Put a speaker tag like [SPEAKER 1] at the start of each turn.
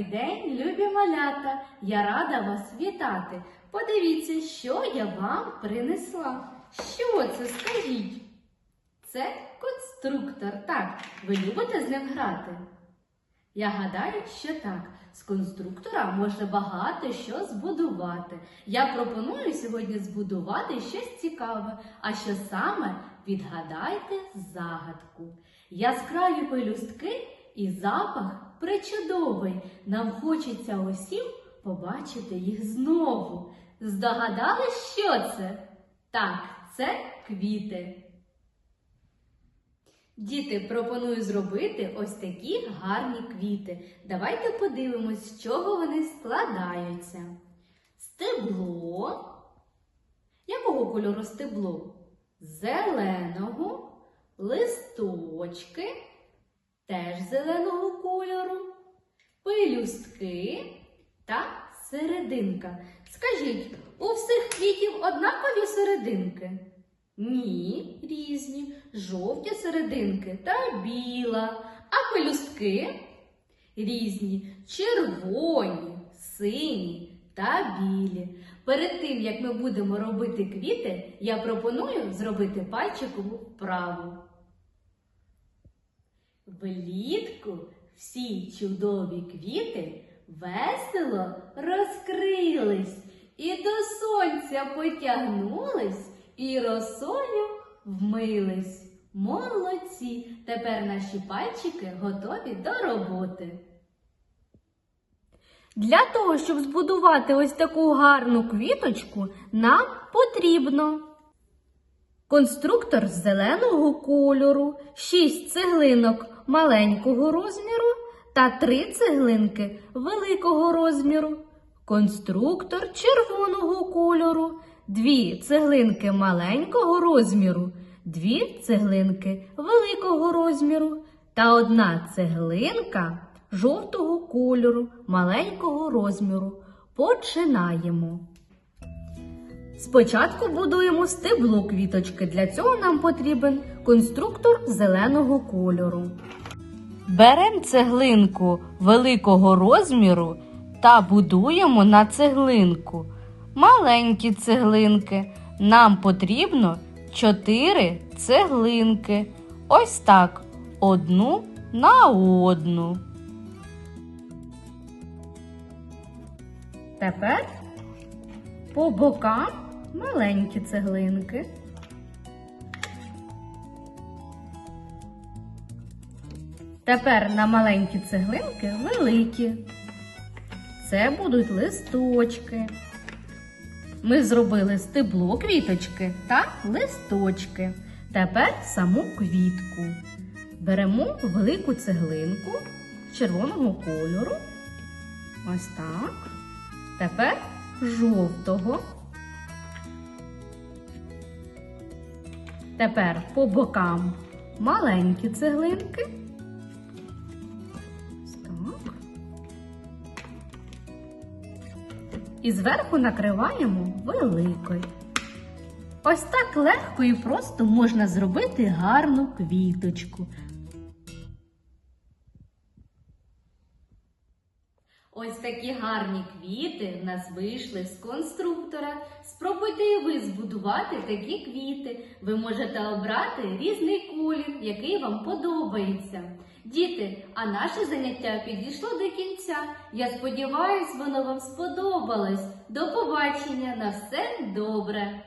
[SPEAKER 1] Добрий день, любі малята! Я рада вас вітати. Подивіться, що я вам принесла. Що це, скажіть? Це конструктор. Так, ви любите з ним грати? Я гадаю, що так. З конструктора можна багато що збудувати. Я пропоную сьогодні збудувати щось цікаве, а що саме відгадайте загадку. Яскраві пелюстки і запах причудовий. Нам хочеться усім побачити їх знову. Здогадались, що це? Так, це квіти. Діти, пропоную зробити ось такі гарні квіти. Давайте подивимось, з чого вони складаються. Стебло. Якого кольору стебло? Зеленого, листочки, теж зеленого кольору, пелюстки та серединка. Скажіть, у всіх квітів однакові серединки? Ні, різні, жовті серединки та біла, а пелюстки різні, червоні, сині та білі. Перед тим, як ми будемо робити квіти, я пропоную зробити пальчикову вправу. Влітку всі чудові квіти весело розкрились і до сонця потягнулись, і росою вмились. Молодці! Тепер наші пальчики готові до роботи. Для того, щоб збудувати ось таку гарну квіточку, нам потрібно конструктор зеленого кольору, 6 цеглинок маленького розміру та 3 цеглинки великого розміру, конструктор червоного кольору, 2 цеглинки маленького розміру, 2 цеглинки великого розміру та одна цеглинка жовтого кольору маленького розміру. Починаємо. Спочатку будуємо стебло квіточки. Для цього нам потрібен конструктор зеленого кольору. Беремо цеглинку великого розміру та будуємо на цеглинку. Маленькі цеглинки. Нам потрібно 4 цеглинки. Ось так. Одну на одну. Тепер по бокам маленькі цеглинки. Тепер на маленькі цеглинки великі. Це будуть листочки. Ми зробили стебло квіточки та листочки. Тепер саму квітку. Беремо велику цеглинку червоного кольору. Ось так. Тепер жовтого. Тепер по бокам маленькі цеглинки. І зверху накриваємо великою. Ось так легко і просто можна зробити гарну квіточку. Ось такі гарні квіти в нас вийшли з конструктора. Спробуйте і ви збудувати такі квіти. Ви можете обрати різний колір, який вам подобається. Діти, а наше заняття підійшло до кінця. Я сподіваюсь, воно вам сподобалось. До побачення! На все добре!